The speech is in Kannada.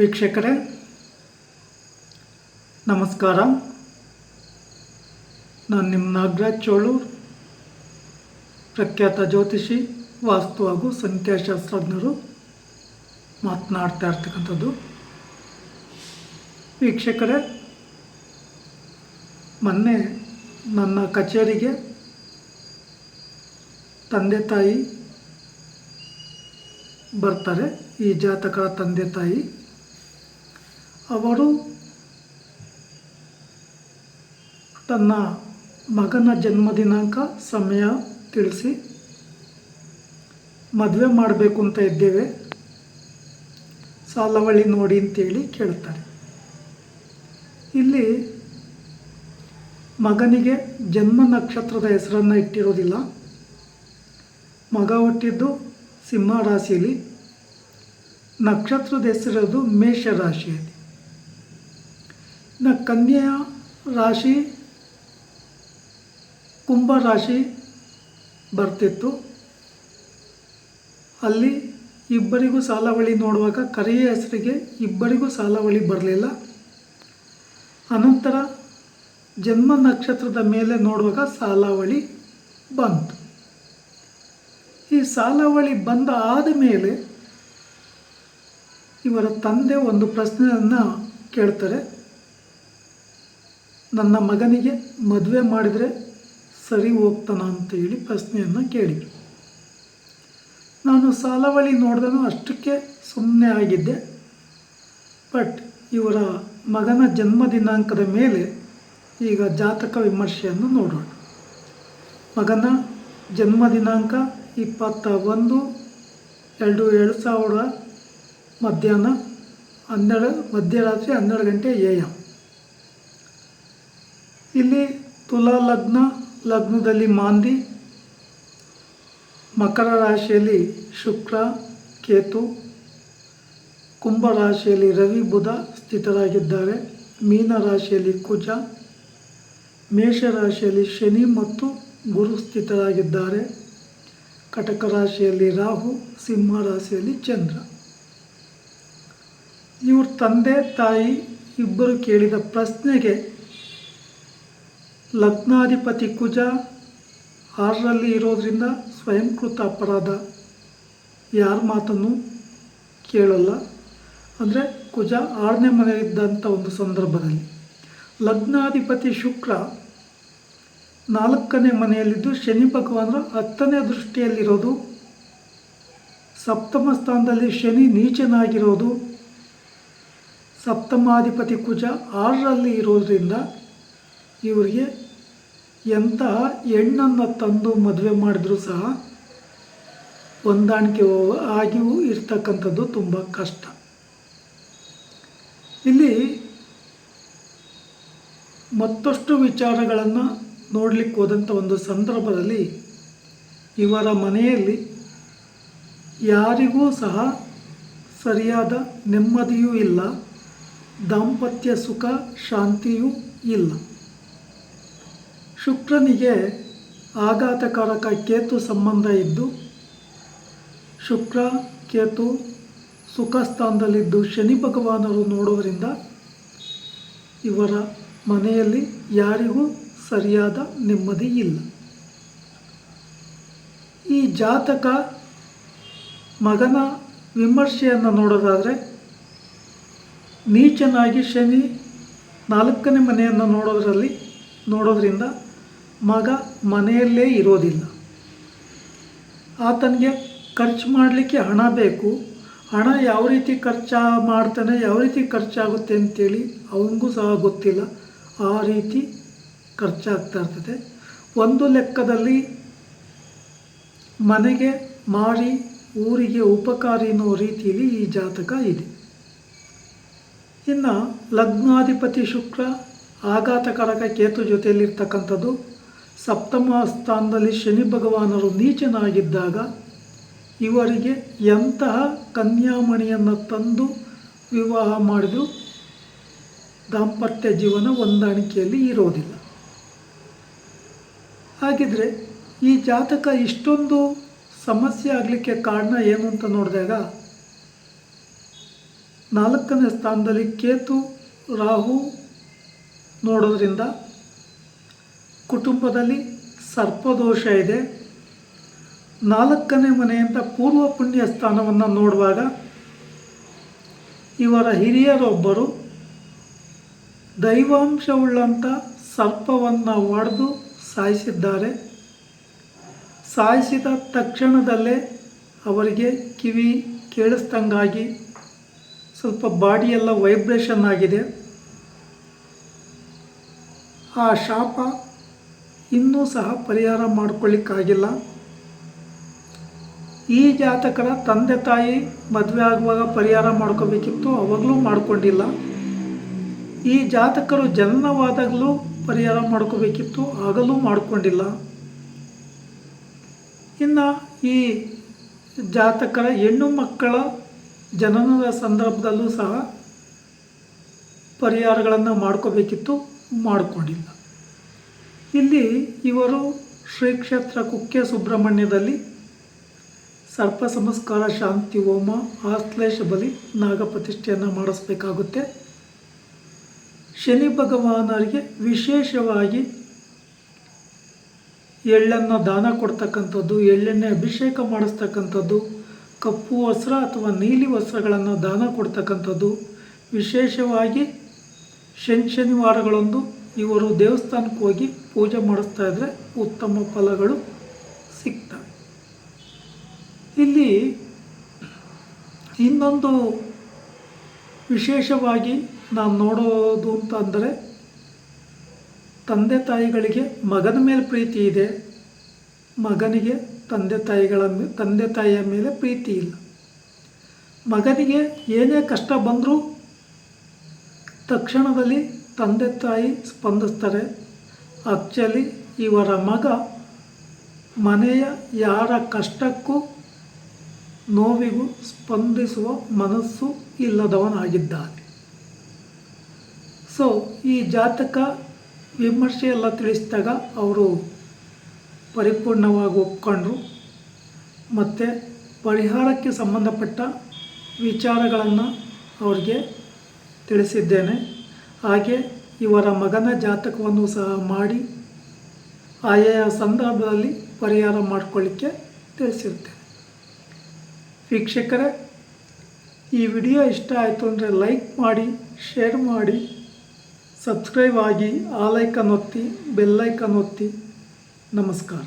ವೀಕ್ಷಕರೇ, ನಮಸ್ಕಾರ. ನಾನು ನಿಮ್ಮ ನಾಗರಾಜ್ ಚೋಳು, ಪ್ರಖ್ಯಾತ ಜ್ಯೋತಿಷಿ, ವಾಸ್ತು ಹಾಗೂ ಸಂಖ್ಯಾಶಾಸ್ತ್ರಜ್ಞರು. ಮಾತನಾಡ್ತಾ ಇರ್ತಕ್ಕಂಥದ್ದು. ವೀಕ್ಷಕರೇ, ಮೊನ್ನೆ ನನ್ನ ಕಚೇರಿಗೆ ತಂದೆ ತಾಯಿ ಬರ್ತಾರೆ. ಈ ಜಾತಕರ ತಂದೆ ತಾಯಿ ಅವರು ತನ್ನ ಮಗನ ಜನ್ಮ ದಿನಾಂಕ ಸಮಯ ತಿಳಿಸಿ ಮದುವೆ ಮಾಡಬೇಕು ಅಂತ ಇದ್ದೇವೆ. ಸಾಲವಳಿ ನೋಡಿ ಅಂತೇಳಿ ಕೇಳ್ತಾರೆ. ಇಲ್ಲಿ ಮಗನಿಗೆ ಜನ್ಮ ನಕ್ಷತ್ರದ ಹೆಸರನ್ನು ಇಟ್ಟಿರೋದಿಲ್ಲ. ಮಗ ಹುಟ್ಟಿದ್ದು ಸಿಂಹ ರಾಶಿಯಲ್ಲಿ, ನಕ್ಷತ್ರದ ಹೆಸರಿರೋದು ಮೇಷ ರಾಶಿಯಲ್ಲಿ. ಇನ್ನು ಕನ್ಯಾ ರಾಶಿ, ಕುಂಭ ರಾಶಿ ಬರ್ತಿತ್ತು. ಅಲ್ಲಿ ಇಬ್ಬರಿಗೂ ಸಾಲಾವಳಿ ನೋಡುವಾಗ ಕರೆಯ ಹೆಸರಿಗೆ ಇಬ್ಬರಿಗೂ ಸಾಲಾವಳಿ ಬರಲಿಲ್ಲ. ಅನಂತರ ಜನ್ಮ ನಕ್ಷತ್ರದ ಮೇಲೆ ನೋಡುವಾಗ ಸಾಲಾವಳಿ ಬಂತು. ಈ ಸಾಲಾವಳಿ ಬಂದ ಮೇಲೆ ಇವರ ತಂದೆ ಒಂದು ಪ್ರಶ್ನೆಯನ್ನು ಕೇಳ್ತಾರೆ. ನನ್ನ ಮಗನಿಗೆ ಮದುವೆ ಮಾಡಿದರೆ ಸರಿ ಹೋಗ್ತಾನ ಅಂತ ಹೇಳಿ ಪ್ರಶ್ನೆಯನ್ನು ಕೇಳಿ. ನಾನು ಸಾಲವಳಿ ನೋಡಿದನು ಅಷ್ಟಕ್ಕೆ ಸುಮ್ಮನೆ ಆಗಿದ್ದೆ. ಬಟ್ ಇವರ ಮಗನ ಜನ್ಮ ದಿನಾಂಕದ ಮೇಲೆ ಈಗ ಜಾತಕ ವಿಮರ್ಶೆಯನ್ನು ನೋಡೋಣ. ಮಗನ ಜನ್ಮ ದಿನಾಂಕ ಇಪ್ಪತ್ತ ಒಂದು ಎರಡು ಎರಡು ಸಾವಿರ ಮಧ್ಯಾಹ್ನ ಹನ್ನೆರಡು ಮಧ್ಯರಾತ್ರಿ ಹನ್ನೆರಡು ಗಂಟೆ ಎ ಎಂ ಇಲ್ಲಿ ತುಲಾ ಲಗ್ನ, ಲಗ್ನದಲ್ಲಿ ಮಾಂದಿ, ಮಕರ ರಾಶಿಯಲ್ಲಿ ಶುಕ್ರ, ಕೇತು, ಕುಂಭ ರಾಶಿಯಲ್ಲಿ ರವಿ, ಬುಧ ಸ್ಥಿತರಾಗಿದ್ದಾರೆ. ಮೀನ ರಾಶಿಯಲ್ಲಿ ಕುಜ, ಮೇಷ ರಾಶಿಯಲ್ಲಿ ಶನಿ ಮತ್ತು ಗುರು ಸ್ಥಿತರಾಗಿದ್ದಾರೆ. ಕಟಕ ರಾಶಿಯಲ್ಲಿ ರಾಹು, ಸಿಂಹ ರಾಶಿಯಲ್ಲಿ ಚಂದ್ರ. ಇವ್ರ ತಂದೆ, ತಾಯಿ ಇಬ್ಬರು ಕೇಳಿದ ಪ್ರಶ್ನೆಗೆ ಲಗ್ನಾಧಿಪತಿ ಕುಜ ಆರರಲ್ಲಿ ಇರೋದರಿಂದ ಸ್ವಯಂಕೃತ ಅಪರಾಧ. ಯಾರ ಮಾತನ್ನು ಕೇಳಲ್ಲ. ಅಂದರೆ ಕುಜ ಆರನೇ ಮನೆಯಲ್ಲಿದ್ದಂಥ ಒಂದು ಸಂದರ್ಭದಲ್ಲಿ. ಲಗ್ನಾಧಿಪತಿ ಶುಕ್ರ ನಾಲ್ಕನೇ ಮನೆಯಲ್ಲಿದ್ದು ಶನಿ ಭಗವಾನರ ಹತ್ತನೇ ದೃಷ್ಟಿಯಲ್ಲಿರೋದು. ಸಪ್ತಮ ಸ್ಥಾನದಲ್ಲಿ ಶನಿ ನೀಚನಾಗಿರೋದು. ಸಪ್ತಮಾಧಿಪತಿ ಕುಜ ಆರರಲ್ಲಿ ಇರೋದರಿಂದ ಇವರಿಗೆ ಎಂತಹ ಹೆಣ್ಣನ್ನು ತಂದು ಮದುವೆ ಮಾಡಿದ್ರೂ ಸಹ ಹೊಂದಾಣಿಕೆ ಆಗಿಯೂ ಇರ್ತಕ್ಕಂಥದ್ದು ತುಂಬ ಕಷ್ಟ. ಇಲ್ಲಿ ಮತ್ತಷ್ಟು ವಿಚಾರಗಳನ್ನು ನೋಡಲಿಕ್ಕೆ ಹೋದಂಥ ಒಂದು ಸಂದರ್ಭದಲ್ಲಿ ಇವರ ಮನೆಯಲ್ಲಿ ಯಾರಿಗೂ ಸಹ ಸರಿಯಾದ ನೆಮ್ಮದಿಯೂ ಇಲ್ಲ, ದಾಂಪತ್ಯ ಸುಖ, ಶಾಂತಿಯೂ ಇಲ್ಲ. ಶುಕ್ರನಿಗೆ ಆಘಾತಕಾರಕ ಕೇತು ಸಂಬಂಧ ಇದ್ದು, ಶುಕ್ರ, ಕೇತು ಸುಖ ಸ್ಥಾನದಲ್ಲಿದ್ದು ಶನಿ ಭಗವಾನರು ನೋಡೋದರಿಂದ ಇವರ ಮನೆಯಲ್ಲಿ ಯಾರಿಗೂ ಸರಿಯಾದ ನೆಮ್ಮದಿ ಇಲ್ಲ. ಈ ಜಾತಕ ಮಗನ ವಿಮರ್ಶೆಯನ್ನು ನೋಡೋದಾದರೆ, ನೀಚನಾಗಿ ಶನಿ ನಾಲ್ಕನೇ ಮನೆಯನ್ನು ನೋಡೋದರಲ್ಲಿ, ನೋಡೋದ್ರಿಂದ ಮಗ ಮನೆಯಲ್ಲೇ ಇರೋದಿಲ್ಲ. ಆತನಿಗೆ ಖರ್ಚು ಮಾಡಲಿಕ್ಕೆ ಹಣ ಬೇಕು. ಹಣ ಯಾವ ರೀತಿ ಖರ್ಚು ಮಾಡ್ತಾನೆ, ಯಾವ ರೀತಿ ಖರ್ಚಾಗುತ್ತೆ ಅಂತೇಳಿ ಅವನಿಗೂ ಸಹ ಗೊತ್ತಿಲ್ಲ. ಆ ರೀತಿ ಖರ್ಚಾಗ್ತಾ ಇರ್ತದೆ. ಒಂದು ಲೆಕ್ಕದಲ್ಲಿ ಮನೆಗೆ ಮಾರಿ ಊರಿಗೆ ಉಪಕಾರಿ ಅನ್ನೋ ರೀತಿಯಲ್ಲಿ ಈ ಜಾತಕ ಇದೆ. ಇನ್ನು ಲಗ್ನಾಧಿಪತಿ ಶುಕ್ರ, ಆಘಾತಕಾರಕ ಕೇತು ಜೊತೆಯಲ್ಲಿರ್ತಕ್ಕಂಥದ್ದು ಸಪ್ತಮ ಸ್ಥಾನದಲ್ಲಿ ಶನಿ ಭಗವಾನರು ನೀಚನಾಗಿದ್ದಾಗ ಇವರಿಗೆ ಎಂತಹ ಕನ್ಯಾಮಣಿಯನ್ನು ತಂದು ವಿವಾಹ ಮಾಡಿದರೂ? ದಾಂಪತ್ಯ ಜೀವನ ಹೊಂದಾಣಿಕೆಯಲ್ಲಿ ಇರೋದಿಲ್ಲ. ಹಾಗಿದ್ರೆ ಈ ಜಾತಕ ಇಷ್ಟೊಂದು ಸಮಸ್ಯೆ ಆಗಲಿಕ್ಕೆ ಕಾರಣ ಏನು ಅಂತ ನೋಡಿದಾಗ, ನಾಲ್ಕನೇ ಸ್ಥಾನದಲ್ಲಿ ಕೇತು ರಾಹು ನೋಡೋದ್ರಿಂದ ಕುಟುಂಬದಲ್ಲಿ ಸರ್ಪದೋಷ ಇದೆ. ನಾಲ್ಕನೇ ಮನೆಯಿಂದ ಪೂರ್ವ ಪುಣ್ಯ ಸ್ಥಾನವನ್ನು ನೋಡುವಾಗ ಇವರ ಹಿರಿಯರೊಬ್ಬರು ದೈವಾಂಶವುಳ್ಳಂಥ ಸರ್ಪವನ್ನು ಒಡೆದು ಸಾಯಿಸಿದ್ದಾರೆ. ಸಾಯಿಸಿದ ತಕ್ಷಣದಲ್ಲೇ ಅವರಿಗೆ ಕಿವಿ ಕೇಳಿಸ್ದಂಗಾಗಿ ಸ್ವಲ್ಪ ಬಾಡಿಯೆಲ್ಲ ವೈಬ್ರೇಷನ್ ಆಗಿದೆ. ಆ ಶಾಪ ಇನ್ನೂ ಸಹ ಪರಿಹಾರ ಮಾಡಿಕೊಳ್ಳಿಕ್ಕಾಗಿಲ್ಲ. ಈ ಜಾತಕರ ತಂದೆ ತಾಯಿ ಮದುವೆ ಆಗುವಾಗ ಪರಿಹಾರ ಮಾಡ್ಕೋಬೇಕಿತ್ತು, ಅವಾಗಲೂ ಮಾಡಿಕೊಂಡಿಲ್ಲ. ಈ ಜಾತಕರು ಜನನವಾದಾಗಲೂ ಪರಿಹಾರ ಮಾಡ್ಕೋಬೇಕಿತ್ತು, ಆಗಲೂ ಮಾಡಿಕೊಂಡಿಲ್ಲ. ಇನ್ನು ಈ ಜಾತಕರ ಹೆಣ್ಣು ಮಕ್ಕಳ ಜನನದ ಸಂದರ್ಭದಲ್ಲೂ ಸಹ ಪರಿಹಾರಗಳನ್ನು ಮಾಡ್ಕೋಬೇಕಿತ್ತು, ಮಾಡಿಕೊಂಡಿಲ್ಲ. ಇಲ್ಲಿ ಇವರು ಶ್ರೀ ಕ್ಷೇತ್ರ ಕುಕ್ಕೆ ಸುಬ್ರಹ್ಮಣ್ಯದಲ್ಲಿ ಸರ್ಪ ಸಂಸ್ಕಾರ ಶಾಂತಿ ಹೋಮ ಆಶ್ಲೇಷ ಬಲಿ ನಾಗಪ್ರತಿಷ್ಠೆಯನ್ನು ಮಾಡಿಸ್ಬೇಕಾಗುತ್ತೆ. ಶನಿ ಭಗವಾನರಿಗೆ ವಿಶೇಷವಾಗಿ ಎಳ್ಳನ್ನು ದಾನ ಕೊಡ್ತಕ್ಕಂಥದ್ದು ಎಳ್ಳೆಣ್ಣೆ ಅಭಿಷೇಕ ಮಾಡಿಸ್ತಕ್ಕಂಥದ್ದು, ಕಪ್ಪು ವಸ್ತ್ರ ಅಥವಾ ನೀಲಿ ವಸ್ತ್ರಗಳನ್ನು ದಾನ ಕೊಡ್ತಕ್ಕಂಥದ್ದು. ವಿಶೇಷವಾಗಿ ಶನಿ ಶನಿವಾರಗಳಂದು ಇವರು ದೇವಸ್ಥಾನಕ್ಕೆ ಹೋಗಿ ಪೂಜೆ ಮಾಡಿಸ್ತಾ ಇದ್ದರೆ ಉತ್ತಮ ಫಲಗಳು ಸಿಗ್ತವೆ. ಇಲ್ಲಿ ಇನ್ನೊಂದು ವಿಶೇಷವಾಗಿ ನಾನು ನೋಡೋದು ಅಂತ ಅಂದರೆ ತಂದೆ ತಾಯಿಗಳಿಗೆ ಮಗನ ಮೇಲೆ ಪ್ರೀತಿ ಇದೆ. ಮಗನಿಗೆ ತಂದೆ ತಾಯಿಗಳ ತಂದೆ ತಾಯಿಯ ಮೇಲೆ ಪ್ರೀತಿ ಇಲ್ಲ. ಮಗನಿಗೆ ಏನೇ ಕಷ್ಟ ಬಂದರೂ ತಕ್ಷಣದಲ್ಲಿ ತಂದೆ ತಾಯಿ ಸ್ಪಂದಿಸ್ತಾರೆ. ಆ್ಯಕ್ಚುಲಿ ಇವರ ಮಗ ಮನೆಯ ಯಾರ ಕಷ್ಟಕ್ಕೂ ನೋವಿಗೂ ಸ್ಪಂದಿಸುವ ಮನಸ್ಸು ಇಲ್ಲದವನಾಗಿದ್ದಾನೆ. ಸೊ ಈ ಜಾತಕ ವಿಮರ್ಶೆ ಎಲ್ಲ ತಿಳಿಸಿದಾಗ ಅವರು ಪರಿಪೂರ್ಣವಾಗಿ ಒಪ್ಕೊಂಡ್ರು. ಮತ್ತು ಪರಿಹಾರಕ್ಕೆ ಸಂಬಂಧಪಟ್ಟ ವಿಚಾರಗಳನ್ನು ಅವ್ರಿಗೆ ತಿಳಿಸಿದ್ದೇನೆ. ಹಾಗೆ ಇವರ ಮಗನ ಜಾತಕವನ್ನು ಸಹ ಮಾಡಿ ಆಯಾ ಸಂದರ್ಭದಲ್ಲಿ ಪರಿಹಾರ ಮಾಡಿಕೊಳ್ಳಿಕ್ಕೆ ತಿಳಿಸಿರ್ತೇನೆ ವೀಕ್ಷಕರೇ, ಈ ವಿಡಿಯೋ ಇಷ್ಟ ಆಯಿತು ಅಂದರೆ ಲೈಕ್ ಮಾಡಿ, ಶೇರ್ ಮಾಡಿ, ಸಬ್ಸ್ಕ್ರೈಬ್ ಆಗಿ ಆಲೈಕನ್ ಒತ್ತಿ ಬೆಲ್ಲೈಕನ್ ಒತ್ತಿ. ನಮಸ್ಕಾರ.